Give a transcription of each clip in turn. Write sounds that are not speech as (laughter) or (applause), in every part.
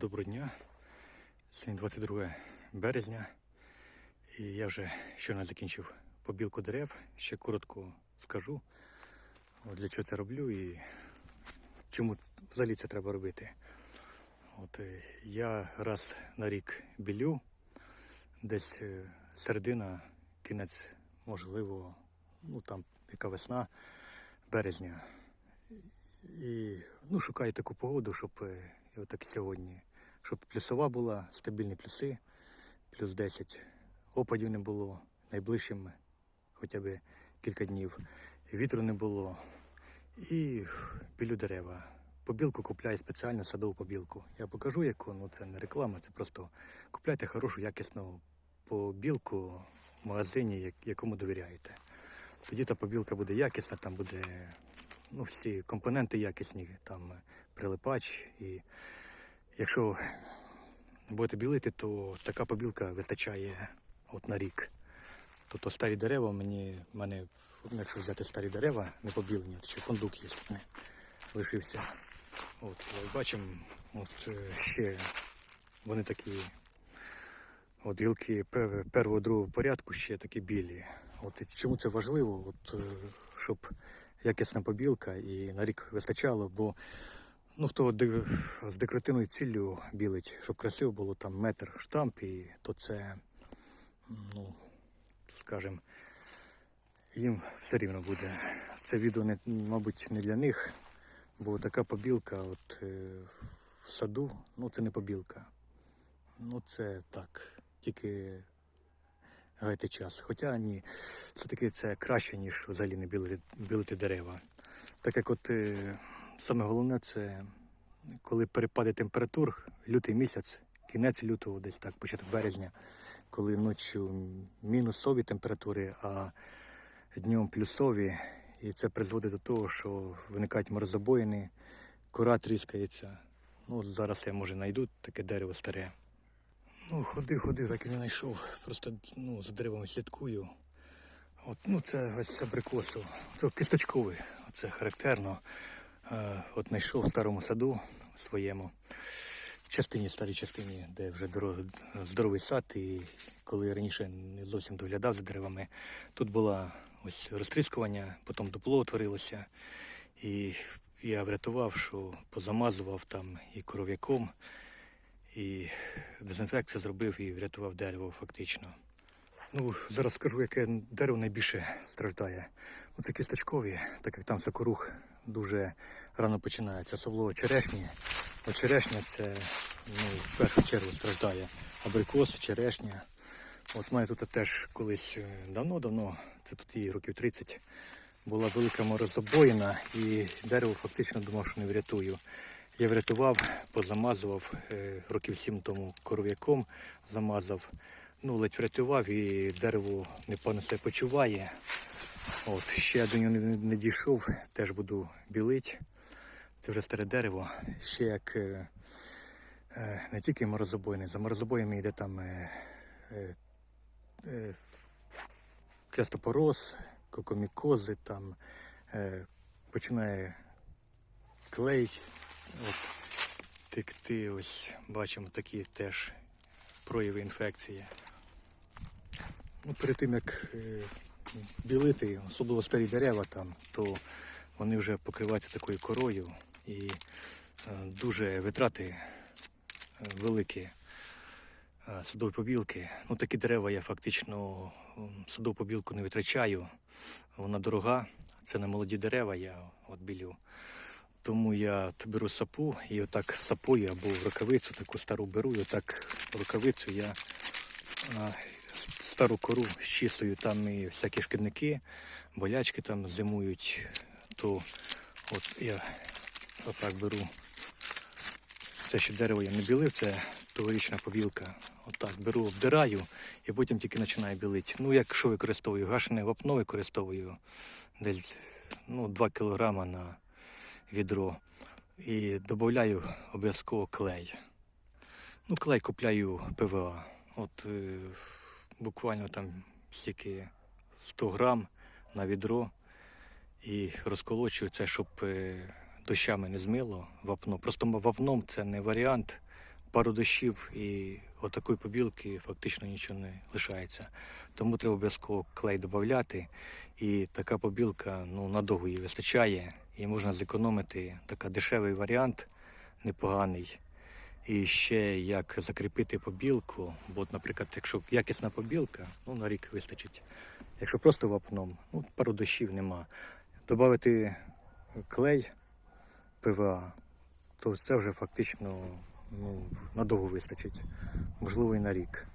Доброго дня. Сьогодні 22 березня. І я вже щойно закінчив побілку дерев. Ще коротко скажу, от для чого це роблю і чому взагалі це треба робити. От, е, я раз на рік білю, десь е, середина, кінець, можливо, ну там яка весна, березня. І ну, шукаю таку погоду, щоб е, і отак сьогодні, щоб плюсова була, стабільні плюси, плюс 10. Опадів не було найближчим хоча б кілька днів. Вітру не було. І білю дерева. Побілку купляю спеціально садову побілку. Я покажу яку, ну це не реклама, це просто купляйте хорошу, якісну побілку в магазині, якому довіряєте. Тоді та побілка буде якісна, там буде ну, всі компоненти якісні, там прилипач. І якщо будете білити, то така побілка вистачає от на рік. Тобто старі дерева мені, мене, якщо взяти старі дерева, не побілені, то ще фундук є, не, лишився. От, бачимо, от е, ще вони такі, от гілки першого другого порядку ще такі білі. От чому це важливо? От, е, щоб якісна побілка і на рік вистачало, бо ну, хто з декоративною ціллю білить, щоб красиво було там метр штамп, і то це, ну, скажімо, їм все рівно буде. Це відео, не, мабуть, не для них, бо така побілка от, е, в саду, ну це не побілка. Ну це так, тільки гайте час. Хоча ні, все-таки це краще, ніж взагалі не білити, білити дерева. Так як от е, саме головне це коли перепади температур, лютий місяць, кінець лютого, десь так, початок березня, коли ночі мінусові температури, а днем плюсові, і це призводить до того, що виникають морозобоїни, кора тріскається. Ну, зараз я може знайду таке дерево старе. Ну, ходив, так і не знайшов. Просто ну, за деревами слідкую. От, ну, це ось абрикосу. Це кісточковий, це характерно. Е, от знайшов в старому саду своєму частині, старій частині, де вже здоровий сад, і коли раніше не зовсім доглядав за деревами, тут було ось розтріскування, потім дупло утворилося. І я врятував, що позамазував там і коров'яком, і дезінфекцію зробив і врятував дерево фактично. Ну, зараз скажу, яке дерево найбільше страждає. Ну, це кісточкові, так як там сокорух дуже рано починається, особливо черешні. От черешня це ну, в першу чергу страждає. Абрикос, черешня. От мене тут теж колись е, давно-давно, це тут їй років 30, була велика морозобоїна і дерево фактично думав, що не врятую. Я врятував, позамазував е, років сім тому коров'яком замазав. Ну, ледь врятував і дерево непогано себе почуває. От, ще я до нього не, дійшов, теж буду білити. Це вже старе дерево. Ще як е, е, не тільки морозобойне, за морозобоями йде там е, клястопороз, кокомікози, там починає клей от, текти. Ось бачимо такі теж прояви інфекції. Ну, перед тим як білити, особливо старі дерева там, то вони вже покриваються такою корою і е, дуже витрати е, великі е, садові побілки. Ну, такі дерева я фактично садову побілку не витрачаю. Вона дорога, це не молоді дерева, я от білю. Тому я беру сапу і отак сапою або рукавицю таку стару беру, і отак рукавицю я стару кору щислюю, там і всякі шкідники, болячки там зимують, то от я отак беру. Це ще дерево я не білив, це тогорічна побілка. Отак беру, обдираю і потім тільки починаю білити. Ну, як що використовую? Гашене вапно використовую десь ну, 2 кг на відро. І додаю обов'язково клей. Ну, клей купляю ПВА. От е, буквально там стільки 100 грам на відро і розколочую це, щоб е, дощами не змило вапно. Просто вапном це не варіант пару дощів і отакої побілки фактично нічого не лишається. Тому треба обов'язково клей додати. І така побілка ну, надовго її вистачає. І можна зекономити така дешевий варіант, непоганий. І ще як закріпити побілку, бо, наприклад, якщо якісна побілка, ну на рік вистачить. Якщо просто вапном, ну пару дощів нема. Добавити клей ПВА, то це вже фактично ну, надовго вистачить, можливо і на рік.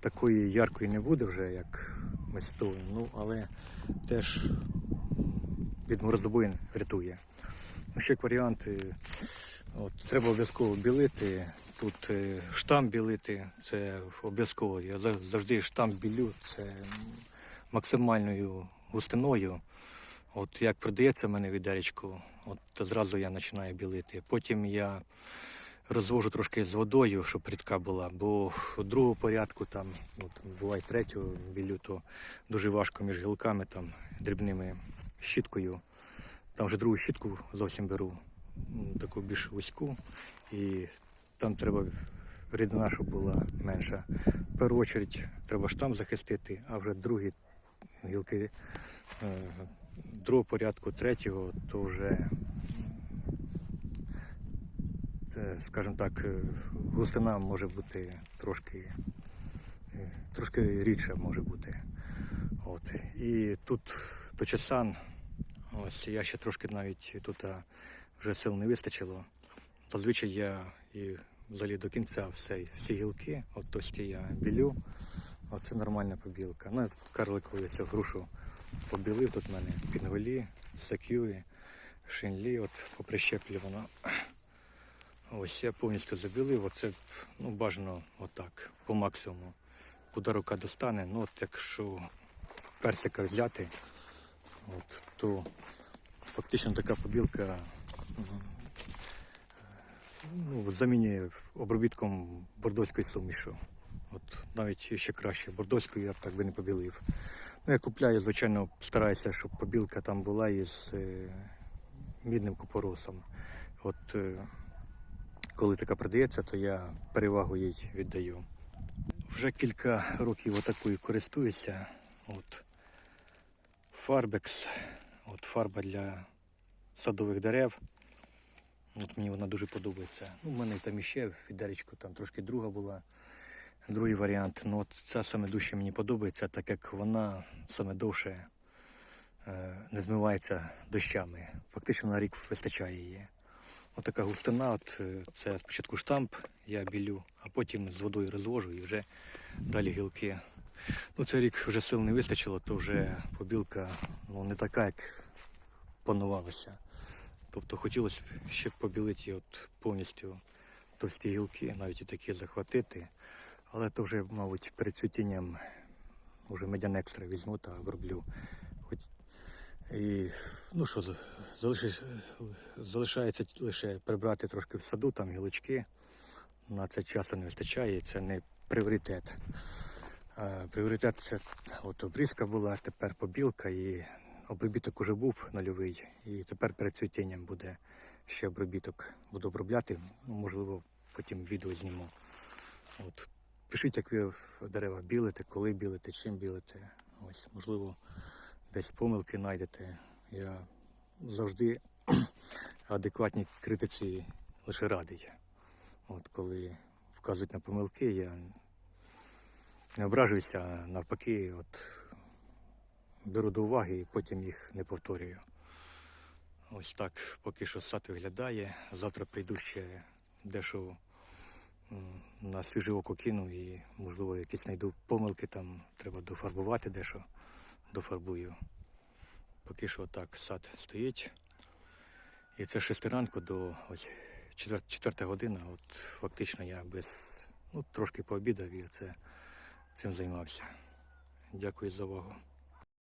Такої яркої не буде вже, як мистової, ну але теж від морозобоїн рятує. Ну, ще як варіант, е, от, треба обов'язково білити. Тут е, штамп білити, це обов'язково. Я за- завжди штамп білю, це максимальною густиною. От як продається в мене відеречко, от зразу я починаю білити. Потім я розвожу трошки з водою, щоб рідка була, бо другого порядку там, ну, там буває третього білю, то дуже важко між гілками там дрібними щіткою. Там вже другу щітку зовсім беру, таку більш вузьку, і там треба рідина, щоб була менша. В першу чергу треба штам захистити, а вже другі гілки е, другого порядку, третього, то вже, е, скажімо так, е, густина може бути трошки, трошки рідша може бути. От. І тут точесан, ось я ще трошки навіть тут вже сил не вистачило. Зазвичай я і взагалі до кінця все, всі гілки, от тості я білю. Оце нормальна побілка. Ну, карликову я цю грушу побілив тут в мене пінголі, сакюї, шинлі, от поприщеплювано. Ось я повністю забілив, оце ну, бажано отак, по максимуму. Куди рука достане, ну от якщо персика взяти, от, то фактично така побілка ну, замінює обробітком бордоської сумішу. От навіть ще краще. Бордоською я б так би не побілив. Ну, я купляю, звичайно, стараюся, щоб побілка там була із е, мідним купоросом. От е, коли така продається, то я перевагу їй віддаю. Вже кілька років отакою користуюся. От Фарбекс, от фарба для садових дерев. От мені вона дуже подобається. Ну, у мене там іще відеречко, там трошки друга була. Другий варіант. Ну, от ця саме дужче мені подобається, так як вона саме довше е, не змивається дощами. Фактично на рік вистачає її. Отака густина, от, е, це спочатку штамп, я білю, а потім з водою розвожу і вже далі гілки. Ну, цей рік вже сил не вистачило, то вже побілка ну, не така, як планувалося. Тобто хотілося б ще побілити от повністю товсті гілки, навіть і такі захватити. Але то вже, мабуть, перед цвітінням вже медян екстра візьму та оброблю. Хоч... І, ну що, за- залишиш- залишається лише прибрати трошки в саду, там гілочки. На це часу не вистачає, це не пріоритет. А, пріоритет це от обрізка була, тепер побілка і обробіток уже був нульовий. І тепер перед цвітінням буде ще обробіток. Буду обробляти, ну, можливо, потім відео зніму. От. Пишіть, як ви дерева білите, коли білите, чим білите. Ось, можливо, десь помилки знайдете. Я завжди (clears throat) адекватній критиці лише радий. От коли вказують на помилки, я не ображуюся, а навпаки, от, беру до уваги і потім їх не повторюю. Ось так поки що сад виглядає. Завтра прийду ще дещо на свіже око кину і, можливо, якісь знайду помилки, там треба дофарбувати дещо, дофарбую. Поки що так сад стоїть. І це з 6 ранку до ось 4, 4 година. От фактично я без ну, трошки пообідав і це цим займався. Дякую за увагу.